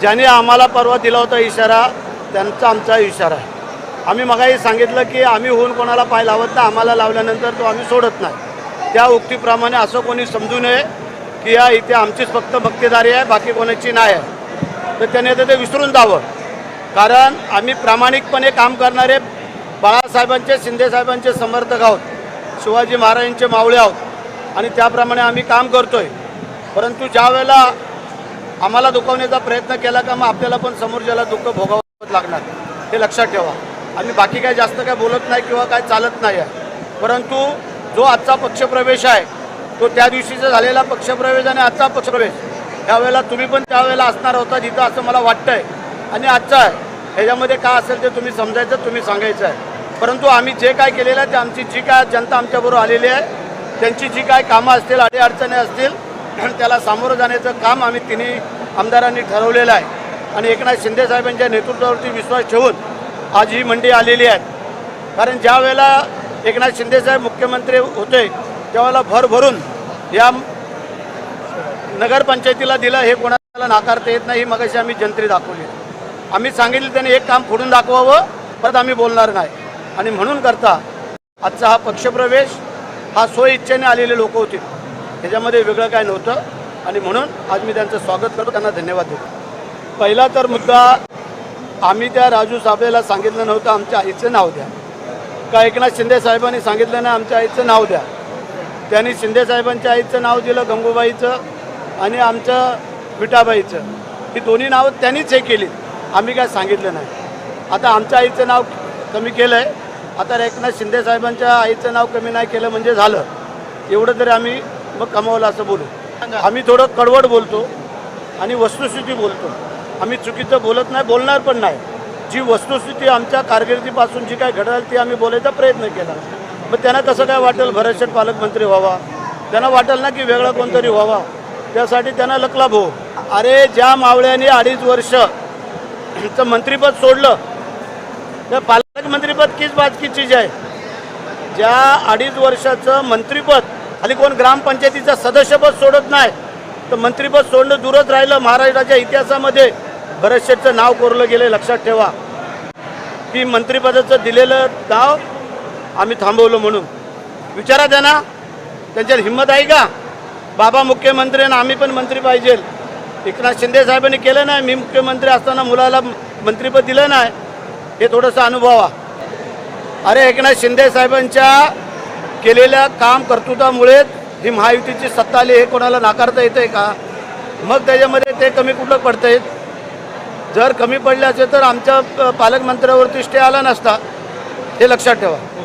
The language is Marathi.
ज्याने आम्हाला परवा दिला होता इशारा त्यांचा आमचा इशारा. आहे आम्ही मगाही सांगितलं की आम्ही होऊन कोणाला पाय लावत नाही आम्हाला लावल्यानंतर तो आम्ही सोडत नाही. त्या उक्तीप्रमाणे असं कोणी समजू नये की या इथे आमचीच फक्त मक्तेदारी आहे बाकी कोणाची नाही आहे. तर त्याने तर ते विसरून जावं. कारण आम्ही प्रामाणिकपणे काम करणारे बाळासाहेबांचे शिंदेसाहेबांचे समर्थक आहोत शिवाजी महाराजांचे मावळे आहोत आणि त्याप्रमाणे आम्ही काम करतोय. परंतु ज्या वेळेला आम्हाला दुखवण्याचा प्रयत्न केला का मग आपल्याला पण समोरच्याला दुःख भोगावं लागणार हे लक्षात ठेवा. आम्ही बाकी काय जास्त काय बोलत नाही किंवा काय चालत नाही आहे. परंतु जो आजचा पक्षप्रवेश आहे तो त्या दिवशीचा झालेला पक्षप्रवेश आणि आजचा पक्षप्रवेश त्यावेळेला तुम्ही पण त्यावेळेला असणार होता जिथं असं मला वाटतंय. आणि आजचा आहे ह्याच्यामध्ये काय असेल ते तुम्ही समजायचं तुम्ही सांगायचं आहे. परंतु आम्ही जे काय केलेलं आहे ते आमची जी काय जनता आमच्याबरोबर आलेली आहे त्यांची जी काय कामं असतील अडीअडचणी असतील त्याला सामोरं जाण्याचं काम आम्ही तिन्ही आमदारांनी ठरवलेलं आहे. आणि एकनाथ शिंदे साहेबांच्या नेतृत्वावरती विश्वास ठेवून आज ही मंडी आलेली आहे. कारण ज्या वेळेला एकनाथ शिंदेसाहेब मुख्यमंत्री होते त्यावेळेला भर भरून या नगरपंचायतीला दिलं हे कोणाला नाकारता येत नाही ही मगाशी आम्ही जंत्री दाखवली. आम्ही सांगितलं त्याने एक काम फोडून दाखवावं परत आम्ही बोलणार नाही. आणि म्हणून करता आजचा हा पक्षप्रवेश हा स्वइच्छेने आलेले लोक होते. ह्याच्यामध्ये वेगळं काय नव्हतं. आणि म्हणून आज मी त्यांचं स्वागत करतो. त्यांना धन्यवाद देतो. पहिला तर मुद्दा आम्ही त्या राजू साबळेला सांगितलं नव्हतं आमच्या आईचं नाव द्या. का एकनाथ शिंदे साहेबांनी सांगितलं ना आमच्या आईचं नाव द्या. त्यांनी शिंदे साहेबांच्या आईचं नाव दिलं गंगूबाईचं आणि आमचं विटाबाईचं ही दोन्ही नावं त्यांनीच हे केली. आम्ही काय सांगितलं नाही. आता आमच्या आईचं नाव कमी केलं आहे आता एकनाथ शिंदे साहेबांच्या आईचं नाव कमी नाही केलं म्हणजे झालं. एवढं तरी आम्ही मग कमावलं असं बोलू. आम्ही थोडं कडवड बोलतो आणि वस्तुस्थिती बोलतो. आम्ही चुकीचं बोलत नाही बोलणार पण नाही. जी वस्तुस्थिती आमच्या कारकिर्दीपासून जी काय घडाल ती आम्ही बोलायचा प्रयत्न केला. मग त्यांना कसं काय वाटेल भरतशेठ पालकमंत्री व्हावा? त्यांना वाटेल ना की वेगळा कोणतरी व्हावा? त्यासाठी त्यांना लकला भो हो. अरे ज्या मावळ्याने अडीच वर्ष मंत्रीपद सोडलं त्या पालकमंत्रीपद कीच बाजकी चीज आहे. ज्या अडीच वर्षाचं मंत्रीपद खाली कोण ग्रामपंचायतीचं सदस्यपद सोडत नाही तर मंत्रीपद सोडणं दूरच राहिलं महाराष्ट्राच्या इतिहासामध्ये. भरतशेठचं नाव कोरलं गेलं लक्षात ठेवा. की मंत्रिपदाचं दिलेलं नाव आम्ही थांबवलं म्हणून. विचारा त्यांना त्यांच्यात हिंमत आहे का? बाबा मुख्यमंत्री आणि आम्ही पण मंत्री पाहिजे. एकनाथ शिंदे साहेबांनी केलं नाही मी मुख्यमंत्री असताना मुलाला मंत्रिपद दिलं नाही. हे थोडंसं अनुभवा. अरे एकनाथ शिंदे साहेबांच्या केलेल्या काम कर्तृत्वामुळेच ही महायुतीची सत्ता आली हे कोणाला नाकारता येतं आहे का? मग त्याच्यामध्ये ते कमी कुठं पडतं जर कमी पडले असेल तर आमच्या पालकमंत्र्यावरती स्टे आला नसता हे लक्षात ठेवा.